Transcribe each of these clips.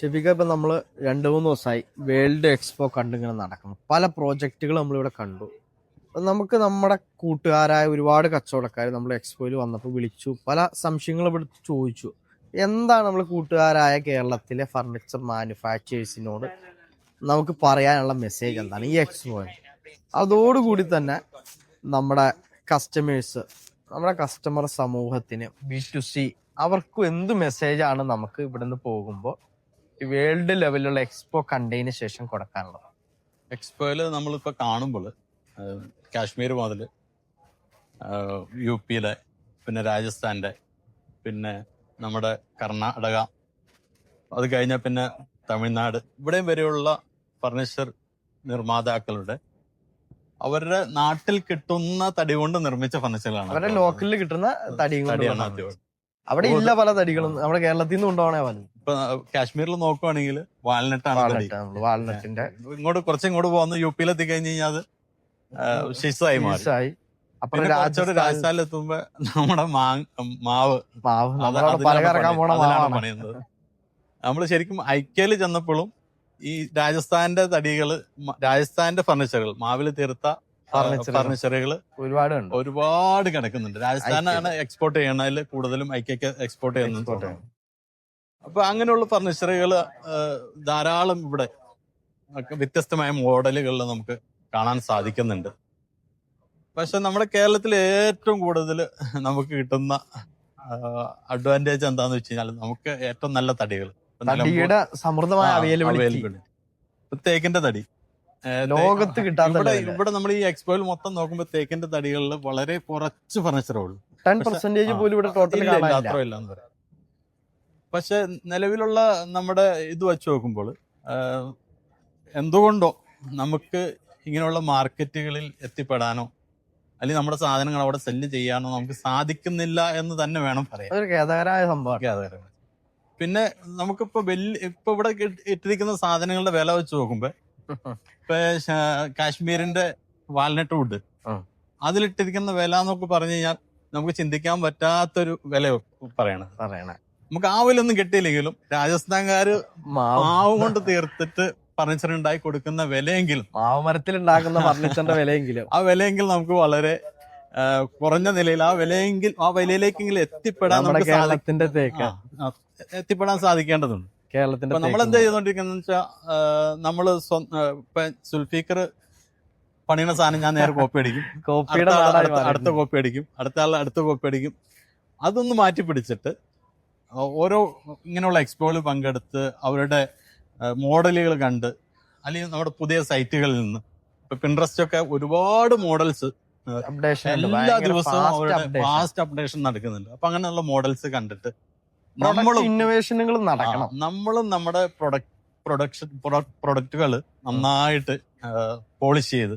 ഷെഫിക ഇപ്പം നമ്മൾ രണ്ട് മൂന്ന് ദിവസമായി വേൾഡ് എക്സ്പോ കണ്ടിങ്ങനെ നടക്കുന്നു. പല പ്രോജക്റ്റുകൾ നമ്മളിവിടെ കണ്ടു. നമുക്ക് നമ്മുടെ കൂട്ടുകാരായ ഒരുപാട് കച്ചവടക്കാർ നമ്മൾ എക്സ്പോയിൽ വന്നപ്പോൾ വിളിച്ചു. പല സംശയങ്ങളും ഇവിടെ ചോദിച്ചു. എന്താണ് നമ്മൾ കൂട്ടുകാരായ കേരളത്തിലെ ഫർണിച്ചർ മാനുഫാക്ചേഴ്സിനോട് നമുക്ക് പറയാനുള്ള മെസ്സേജ് എന്താണ് ഈ എക്സ്പോ അതോടുകൂടി തന്നെ നമ്മുടെ കസ്റ്റമേഴ്സ് നമ്മുടെ കസ്റ്റമർ സമൂഹത്തിന് ബി ടു സി അവർക്കും എന്ത് മെസ്സേജാണ് നമുക്ക് ഇവിടെ നിന്ന് പോകുമ്പോൾ വേൾഡ് ലെവലിലുള്ള എക്സ്പോ കണ്ടതിന് ശേഷം കൊടുക്കാനുള്ളത്. എക്സ്പോയിൽ നമ്മളിപ്പോ കാണുമ്പോൾ കാശ്മീർ മുതൽ യു പിയിലെ പിന്നെ രാജസ്ഥാന്റെ പിന്നെ നമ്മുടെ കർണാടക അത് കഴിഞ്ഞാൽ പിന്നെ തമിഴ്നാട്. ഇവിടെയും വരെയുള്ള ഫർണിച്ചർ നിർമ്മാതാക്കളുടെ അവരുടെ നാട്ടിൽ കിട്ടുന്ന തടി കൊണ്ട് നിർമ്മിച്ച ഫർണിച്ചറുകളാണ് അവരുടെ ലോക്കലിൽ കിട്ടുന്ന തടി തടിയാണ് ആദ്യമായിട്ട്. ആദ്യം അവിടെ ഇല്ല പല തടികളും. നമ്മുടെ കേരളത്തിൽ നിന്ന് കൊണ്ടുപോകണേ പലതും ഇപ്പൊ കാശ്മീരിൽ നോക്കുവാണെങ്കിൽ വാൽനട്ടാണ് തടി. വാൾനട്ട് വാൾനട്ടിന്റെ ഇങ്ങോട്ട് കുറച്ചിങ്ങോട്ട് പോകുന്ന യു പിയിലെത്തി കഴിഞ്ഞ് കഴിഞ്ഞാൽ അത് മാറി. അപ്പുറം രാജസ്ഥാൻ രാജസ്ഥാനിൽ എത്തുമ്പോ നമ്മുടെ മാവ്. മാവ്. അത് നമ്മളവിടെ അതിലാണ് പലകറക്കാൻ പോണ. മാവാണ്. പണിയുന്നത്. നമ്മൾ ശരിക്കും ഐക്യയിൽ ചെന്നപ്പോഴും ഈ രാജസ്ഥാന്റെ തടികൾ മ- രാജസ്ഥാന്റെ ഫർണിച്ചറുകൾ മാവിൽ തീർത്ത. ഫർണിച്ചറുകൾ. ഒരുപാട് ഒരുപാട് കിടക്കുന്നുണ്ട്. രാജസ്ഥാനാണ് എക്സ്പോർട്ട് ചെയ്യണതിൽ കൂടുതലും ഐക്യക്ക് എക്സ്പോർട്ട് ചെയ്യുന്നത് അപ്പൊ അങ്ങനെയുള്ള ഫർണിച്ചറുകൾ ധാരാളം ഇവിടെ വ്യത്യസ്തമായ മോഡലുകളിൽ നമുക്ക് കാണാൻ സാധിക്കുന്നുണ്ട്. പക്ഷെ നമ്മുടെ കേരളത്തിൽ ഏറ്റവും കൂടുതൽ നമുക്ക് കിട്ടുന്ന അഡ്വാന്റേജ് എന്താന്ന് വെച്ച് കഴിഞ്ഞാൽ നമുക്ക് ഏറ്റവും നല്ല തടികൾ തടിയുടെ സമൃദ്ധമായ അവൈലബിലിറ്റി. തേക്കിന്റെ തടി. ലോകത്ത് കിട്ടാത്ത ഇവിടെ നമ്മൾ ഈ എക്സ്പോയിൽ മൊത്തം നോക്കുമ്പോൾ തേക്കിന്റെ തടികളിൽ വളരെ കുറച്ച് ഫർണിച്ചറേ ഉള്ളൂ. ടെൻ പെർസെന്റേജ് പോലും ഇവിടെ ടോട്ടൽ ഇല്ല, ഇല്ല, കാണാനില്ല പറയാം. പക്ഷെ നിലവിലുള്ള നമ്മുടെ ഇത് വെച്ച് നോക്കുമ്പോൾ എന്തുകൊണ്ടോ നമുക്ക് ഇങ്ങനെയുള്ള മാർക്കറ്റുകളിൽ എത്തിപ്പെടാനോ അല്ലെങ്കിൽ നമ്മുടെ സാധനങ്ങൾ അവിടെ സെല്ല് ചെയ്യാനോ നമുക്ക് സാധിക്കുന്നില്ല എന്ന് തന്നെ വേണം പറയാൻ. അതൊരു ഖേദകരമായ സംഭവമാണ്. യാതൊരു പിന്നെ നമുക്കിപ്പോ വലിയ ഇപ്പൊ ഇവിടെ ഇട്ട് ഇട്ടിരിക്കുന്ന സാധനങ്ങളുടെ വില വെച്ച് നോക്കുമ്പോ ഇപ്പൊ കാശ്മീരിന്റെ വാൽനട്ട് വുഡ്. അതിലിട്ടിരിക്കുന്ന വില എന്നൊക്കെ പറഞ്ഞു കഴിഞ്ഞാൽ നമുക്ക് ചിന്തിക്കാൻ പറ്റാത്തൊരു വില പറയണത് പറയണ. നമുക്ക് ആ വിലൊന്നും കിട്ടിയില്ലെങ്കിലും രാജസ്ഥാൻകാര് മാവ്. കൊണ്ട് തീർത്തിട്ട് ഫർണിച്ചർ ഉണ്ടാക്കി കൊടുക്കുന്ന വിലയെങ്കിലും മാവ് മരത്തിൽ ഉണ്ടാക്കുന്ന ഫർണിച്ചറിന്റെ വിലയെങ്കിലും. ആ വിലയെങ്കിൽ നമുക്ക് വളരെ കുറഞ്ഞ നിലയിൽ ആ വിലയെങ്കിൽ ആ വിലയിലേക്കെങ്കിലും എത്തിപ്പെടാൻ നമ്മുടെ കേരളത്തിന്റെ തേക്ക്. ആ, ആ, എത്തിപ്പെടാൻ സാധിക്കേണ്ടതുണ്ട്. കേരളത്തിന്റെ നമ്മൾ എന്താ ചെയ്തോണ്ടിരിക്കുന്നത് വെച്ചാൽ നമ്മൾ ഇപ്പൊ സുൽഫീക്കർ പണിയുന്ന സാധനം ഞാൻ നേരെ കോപ്പി അടിക്കും. കോപ്പിയുടെ അടുത്ത. കോപ്പി അടിക്കും. അടുത്ത ആളെ അടുത്ത കോപ്പി അടിക്കും. അതൊന്ന് മാറ്റി പിടിച്ചിട്ട് ഓരോ ഇങ്ങനെയുള്ള എക്സ്പോയിൽ പങ്കെടുത്ത് അവരുടെ മോഡലുകൾ കണ്ട് അല്ലെങ്കിൽ നമ്മുടെ പുതിയ സൈറ്റുകളിൽ നിന്ന് ഇപ്പൊ പിൻട്രസ്റ്റ് ഒക്കെ ഒരുപാട് മോഡൽസ്. എല്ലാ ദിവസവും അവരുടെ ഫാസ്റ്റ് അപ്ഡേഷൻ നടക്കുന്നുണ്ട്. അപ്പൊ അങ്ങനെയുള്ള മോഡൽസ് കണ്ടിട്ട് നമ്മളും ഇന്നോവേഷനുകൾ നടക്കണം. നമ്മളും നമ്മുടെ പ്രൊഡക്റ്റ് പ്രൊഡക്ഷൻ പ്രൊഡക്റ്റുകൾ നന്നായിട്ട് പോളിഷ് ചെയ്ത്.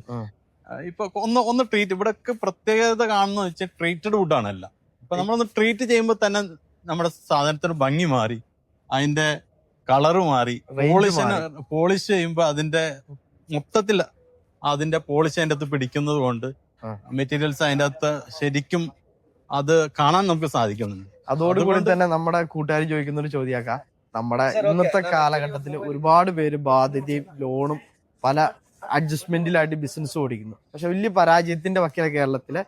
ഇപ്പൊ ഒന്ന് ഒന്ന് ട്രീറ്റ് ഇവിടെയൊക്കെ പ്രത്യേകത കാണുന്ന വെച്ചാൽ ട്രീറ്റഡ് വുഡാണ് എല്ലാം. ഇപ്പൊ നമ്മളൊന്ന് ട്രീറ്റ് ചെയ്യുമ്പോൾ തന്നെ നമ്മുടെ സാധനത്തിന് ഭംഗി മാറി അതിന്റെ കളറ് മാറി പോളിഷ് പോളിഷിന് പോളിഷ് ചെയ്യുമ്പോൾ അതിന്റെ മൊത്തത്തിൽ അതിന്റെ പോളിഷ് അതിന്റെ അകത്ത് പിടിക്കുന്നത് കൊണ്ട് മെറ്റീരിയൽസ് അതിന്റെ അകത്ത് ശരിക്കും അത് കാണാൻ നമുക്ക് സാധിക്കുന്നുണ്ട്. അതോടുകൂടി തന്നെ നമ്മുടെ കൂട്ടുകാർ ചോദിക്കുന്ന ഒരു ചോദ്യാക്ക. നമ്മുടെ ഇന്നത്തെ കാലഘട്ടത്തിൽ ഒരുപാട് പേര് ബാധ്യതയും ലോണും പല അഡ്ജസ്റ്റ്മെന്റിലായിട്ട് ബിസിനസ് ഓടിക്കുന്നു. പക്ഷെ വലിയ പരാജയത്തിന്റെ വക്കീല കേരളത്തിലെ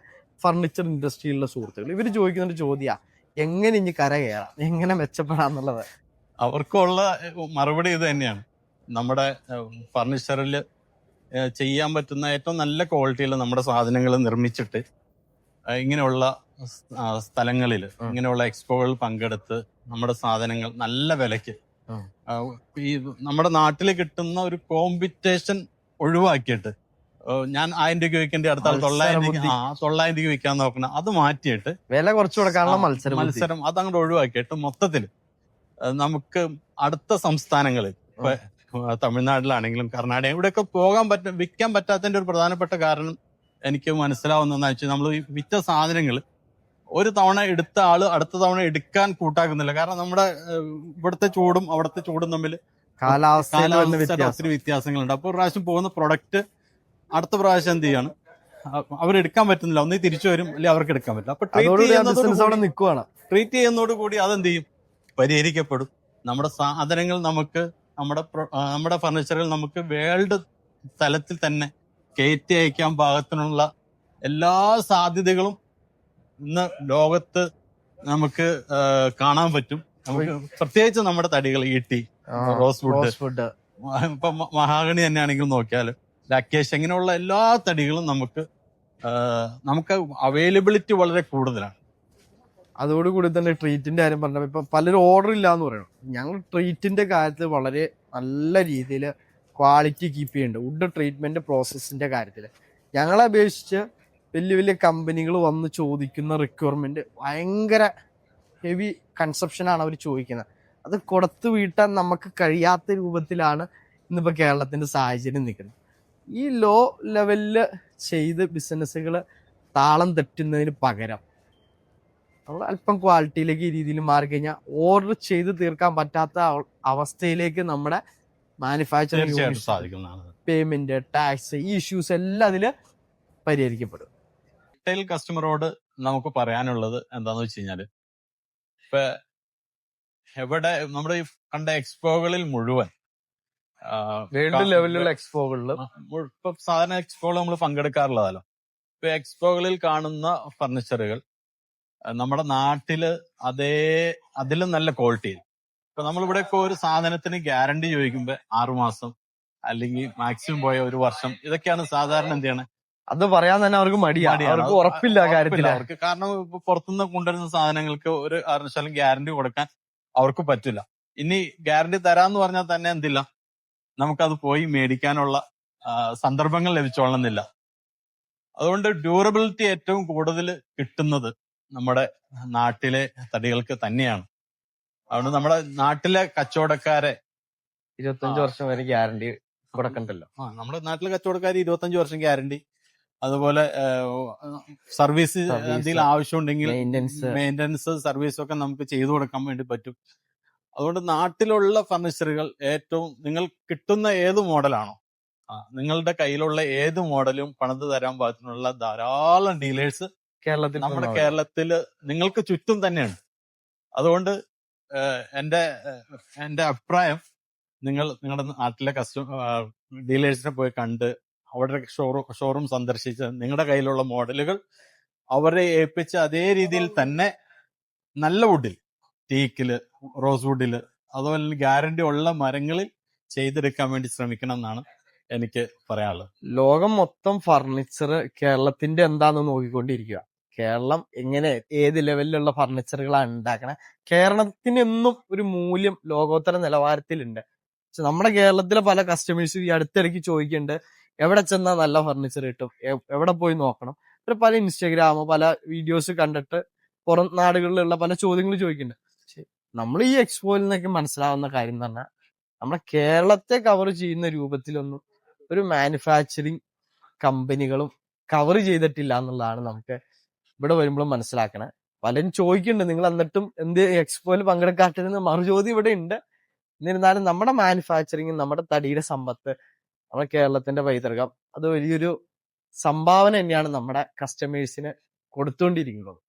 ഫർണിച്ചർ ഇൻഡസ്ട്രിയിലുള്ള സുഹൃത്തുക്കൾ ഇവർ ചോദിക്കുന്ന ഒരു ചോദ്യ എങ്ങനെ ഇനി കര കയറാം? എങ്ങനെ മെച്ചപ്പെടാം എന്നുള്ളത് അവർക്കുള്ള മറുപടി ഇത് തന്നെയാണ്. നമ്മുടെ ഫർണിച്ചറിൽ ചെയ്യാൻ പറ്റുന്ന ഏറ്റവും നല്ല ക്വാളിറ്റിയിൽ നമ്മുടെ സാധനങ്ങൾ നിർമ്മിച്ചിട്ട് ഇങ്ങനെയുള്ള സ്ഥലങ്ങളിൽ. ഇങ്ങനെയുള്ള എക്സ്പോകളിൽ പങ്കെടുത്ത് നമ്മുടെ സാധനങ്ങൾ നല്ല വിലയ്ക്ക് ഈ നമ്മുടെ നാട്ടിൽ കിട്ടുന്ന ഒരു കോമ്പറ്റേഷൻ ഒഴിവാക്കിയിട്ട് ഞാൻ ആയിരം രൂപയ്ക്ക് വയ്ക്കേണ്ട അടുത്ത ആൾ തൊള്ളായിരം രൂപ. തൊള്ളായിരം രൂപ വിൽക്കാൻ നോക്കണം അത് മാറ്റിയിട്ട് വില കുറച്ചു കൊടുക്കാനുള്ള മത്സരം മത്സരം അതങ്ങോട്ട് ഒഴിവാക്കിയിട്ട് മൊത്തത്തിൽ നമുക്ക് അടുത്ത സംസ്ഥാനങ്ങളിൽ തമിഴ്നാട്ടിലാണെങ്കിലും കർണാടക ഇവിടെയൊക്കെ പോകാൻ പറ്റ വിൽക്കാൻ പറ്റാത്തതിന്റെ ഒരു പ്രധാനപ്പെട്ട കാരണം എനിക്ക് മനസ്സിലാവുന്നതെന്ന് വെച്ചാൽ നമ്മൾ വിറ്റ സാധനങ്ങൾ ഒരു തവണ എടുത്ത ആൾ അടുത്ത തവണ എടുക്കാൻ കൂട്ടാക്കുന്നില്ല. കാരണം നമ്മുടെ ഇവിടുത്തെ ചൂടും അവിടുത്തെ ചൂടും തമ്മിൽ കാലാവസ്ഥയുടെ ഒത്തിരി വ്യത്യാസങ്ങളുണ്ട്. അപ്പോൾ ഒരു പ്രാവശ്യം പോകുന്ന പ്രൊഡക്റ്റ് അടുത്ത പ്രാവശ്യം എന്ത് ചെയ്യാണ്? അവരെടുക്കാൻ പറ്റുന്നില്ല. ഒന്നേ തിരിച്ചു വരും അല്ലെങ്കിൽ അവർക്ക് എടുക്കാൻ പറ്റില്ല. അപ്പൊ ട്രീറ്റ് ചെയ്യുന്നതോട് കൂടി അതെന്ത് ചെയ്യും പരിഹരിക്കപ്പെടും. നമ്മുടെ സാധനങ്ങൾ നമുക്ക് നമ്മുടെ നമ്മുടെ ഫർണിച്ചറുകൾ നമുക്ക് വേൾഡ് തലത്തിൽ തന്നെ കയറ്റി അയക്കാൻ പാകത്തിനുള്ള എല്ലാ സാധ്യതകളും ഇന്ന് ലോകത്ത് നമുക്ക് കാണാൻ പറ്റും. നമുക്ക് പ്രത്യേകിച്ച് നമ്മുടെ തടികൾ ഈട്ടി റോസ് വുഡ്. ഫുഡ് ഇപ്പൊ മഹാഗണി തന്നെയാണെങ്കിൽ നോക്കിയാൽ ലക്കേഷ് ഇങ്ങനെയുള്ള എല്ലാ തടികളും നമുക്ക് നമുക്ക് അവൈലബിലിറ്റി വളരെ കൂടുതലാണ്. അതോടുകൂടി തന്നെ ട്രീറ്റിന്റെ കാര്യം പറഞ്ഞപ്പോൾ ഇപ്പൊ പലരും ഓർഡർ ഇല്ല എന്ന് പറയണം. ഞങ്ങൾ ട്രീറ്റിന്റെ കാര്യത്തിൽ വളരെ നല്ല രീതിയിൽ ക്വാളിറ്റി കീപ്പ് ചെയ്യുന്നുണ്ട്. വുഡ് ട്രീറ്റ്മെന്റ് പ്രോസസ്സിന്റെ കാര്യത്തിൽ ഞങ്ങളെ അപേക്ഷിച്ച് വലിയ വലിയ കമ്പനികൾ വന്ന് ചോദിക്കുന്ന റിക്വയർമെന്റ് ഭയങ്കര ഹെവി കൺസെപ്ഷനാണ് അവർ ചോദിക്കുന്നത്. അത് കൊടുത്തു വീട്ടാൻ നമുക്ക് കഴിയാത്ത രൂപത്തിലാണ് ഇന്നിപ്പോൾ കേരളത്തിന്റെ സാഹചര്യം നിൽക്കുന്നത്. ഈ ലോ ലെവലിൽ ചെയ്ത് ബിസിനസ്സുകൾ താളം തെറ്റുന്നതിന് പകരം നമ്മൾ അല്പം ക്വാളിറ്റിയിലേക്ക് ഈ രീതിയിൽ മാറിക്കഴിഞ്ഞാൽ ഓർഡർ ചെയ്ത് തീർക്കാൻ പറ്റാത്ത അവസ്ഥയിലേക്ക് നമ്മുടെ മാനുഫാക്ചറിങ് മാനുഫാക്ചറിംഗ് പേയ്മെന്റ് ടാക്സ് ഈ ഇഷ്യൂസ് എല്ലാം അതിൽ പരിഹരിക്കപ്പെടും. റീറ്റെയിൽ കസ്റ്റമറോട് നമുക്ക് പറയാനുള്ളത് എന്താന്ന് വെച്ച് കഴിഞ്ഞാൽ ഇപ്പൊ എവിടെ നമ്മുടെ ഈ കണ്ട എക്സ്പോകളിൽ മുഴുവൻ വേൾഡ് ലെവലിലുള്ള എക്സ്പോകളിൽ ഇപ്പൊ സാധാരണ എക്സ്പോകൾ നമ്മൾ പങ്കെടുക്കാറുള്ളതല്ലോ. ഇപ്പൊ എക്സ്പോകളിൽ കാണുന്ന ഫർണിച്ചറുകൾ നമ്മുടെ നാട്ടിൽ അതേ അതിലും നല്ല ക്വാളിറ്റിയിൽ ഇപ്പൊ നമ്മളിവിടെ ഇപ്പൊ ഒരു സാധനത്തിന് ഗ്യാരണ്ടി ചോദിക്കുമ്പോ ആറുമാസം അല്ലെങ്കിൽ മാക്സിമം പോയ ഒരു വർഷം ഇതൊക്കെയാണ് സാധാരണ എന്ത് ചെയ്യണേ? അത് പറയാൻ തന്നെ അവർക്ക് മടിയാണ്. അവർക്ക് ഉറപ്പില്ല കാര്യത്തിൽ അവർക്ക്. കാരണം പുറത്തുനിന്ന് കൊണ്ടുവരുന്ന സാധനങ്ങൾക്ക് ഒരു കാരണവശാലും ഗ്യാരണ്ടി കൊടുക്കാൻ അവർക്ക് പറ്റില്ല. ഇനി ഗ്യാരണ്ടി തരാന്ന് പറഞ്ഞാൽ തന്നെ എന്തില്ല? നമുക്കത് പോയി മേടിക്കാനുള്ള സന്ദർഭങ്ങൾ ലഭിച്ചോളണമെന്നില്ല. അതുകൊണ്ട് ഡ്യൂറബിലിറ്റി ഏറ്റവും കൂടുതൽ കിട്ടുന്നത് നമ്മുടെ നാട്ടിലെ തടികൾക്ക് തന്നെയാണ്. അതുകൊണ്ട് നമ്മുടെ നാട്ടിലെ കച്ചവടക്കാരെ ഇരുപത്തഞ്ച് വർഷം വരെ ഗ്യാരണ്ടി കൊടുക്കണ്ടല്ലോ. ആ നമ്മുടെ നാട്ടിലെ കച്ചവടക്കാർ ഇരുപത്തഞ്ച് വർഷം ഗ്യാരണ്ടി അതുപോലെ സർവീസ് എന്തെങ്കിലും ആവശ്യമുണ്ടെങ്കിൽ മെയിന്റെനൻസ് സർവീസ് ഒക്കെ നമുക്ക് ചെയ്തു കൊടുക്കാൻ വേണ്ടി പറ്റും. അതുകൊണ്ട് നാട്ടിലുള്ള ഫർണിച്ചറുകൾ ഏറ്റവും നിങ്ങൾ കിട്ടുന്ന ഏത് മോഡലാണോ നിങ്ങളുടെ കയ്യിലുള്ള ഏത് മോഡലും പണിത് തരാൻ പാകത്തിനുള്ള ധാരാളം ഡീലേഴ്സ് കേരളത്തിൽ നമ്മുടെ കേരളത്തിൽ നിങ്ങൾക്ക് ചുറ്റും തന്നെയാണ്. അതുകൊണ്ട് എന്റെ എന്റെ അഭിപ്രായം നിങ്ങൾ നിങ്ങളുടെ നാട്ടിലെ കസ്റ്റമർ ഡീലേഴ്സിനെ പോയി കണ്ട് അവരുടെ ഷോറൂം ഷോറൂം സന്ദർശിച്ച് നിങ്ങളുടെ കയ്യിലുള്ള മോഡലുകൾ അവരെ ഏൽപ്പിച്ച അതേ രീതിയിൽ തന്നെ നല്ല വുഡിൽ ടീക്കിൽ റോസ് വുഡിൽ അതുപോലെ ഗ്യാരണ്ടി ഉള്ള മരങ്ങളിൽ ചെയ്തെടുക്കാൻ വേണ്ടി ശ്രമിക്കണം എന്നാണ് എനിക്ക് പറയാനുള്ളത്. ലോകം മൊത്തം ഫർണിച്ചർ കേരളത്തിന്റെ എന്താണെന്ന് നോക്കിക്കൊണ്ടിരിക്കുക കേരളം എങ്ങനെ ഏത് ലെവലിലുള്ള ഫർണിച്ചറുകളാണ് ഉണ്ടാക്കണേ? കേരളത്തിന് എന്നും ഒരു മൂല്യം ലോകോത്തര നിലവാരത്തിലുണ്ട്. പക്ഷെ നമ്മുടെ കേരളത്തിലെ പല കസ്റ്റമേഴ്സും ഈ അടുത്തിടയ്ക്ക് ചോദിക്കുന്നുണ്ട് എവിടെ ചെന്നാൽ നല്ല ഫർണിച്ചർ കിട്ടും? എവിടെ പോയി നോക്കണം? ഇത്ര പല ഇൻസ്റ്റാഗ്രാമോ പല വീഡിയോസ് കണ്ടിട്ട് പുറം നാടുകളിലുള്ള പല ചോദ്യങ്ങൾ ചോദിക്കുന്നുണ്ട്. പക്ഷെ നമ്മൾ ഈ എക്സ്പോയിൽ നിന്നൊക്കെ മനസ്സിലാവുന്ന കാര്യം തന്നെ നമ്മുടെ കേരളത്തെ കവർ ചെയ്യുന്ന രൂപത്തിലൊന്നും ഒരു മാനുഫാക്ചറിങ് കമ്പനികളും കവർ ചെയ്തിട്ടില്ല എന്നുള്ളതാണ് നമുക്ക് ഇവിടെ വരുമ്പോഴും മനസ്സിലാക്കണേ. പലരും ചോദിക്കുന്നുണ്ട് നിങ്ങൾ എന്നിട്ടും എന്ത് എക്സ്പോയിൽ പങ്കെടുക്കാത്തതെന്ന് മറുചോദ്യം ഇവിടെ ഉണ്ട്? എന്നിരുന്നാലും നമ്മുടെ മാനുഫാക്ചറിങ് നമ്മുടെ തടിയുടെ സമ്പത്ത് നമ്മുടെ കേരളത്തിന്റെ പൈതൃകം. അത് വലിയൊരു സംഭാവന തന്നെയാണ് നമ്മുടെ കസ്റ്റമേഴ്സിന് കൊടുത്തുകൊണ്ടിരിക്കുന്നത്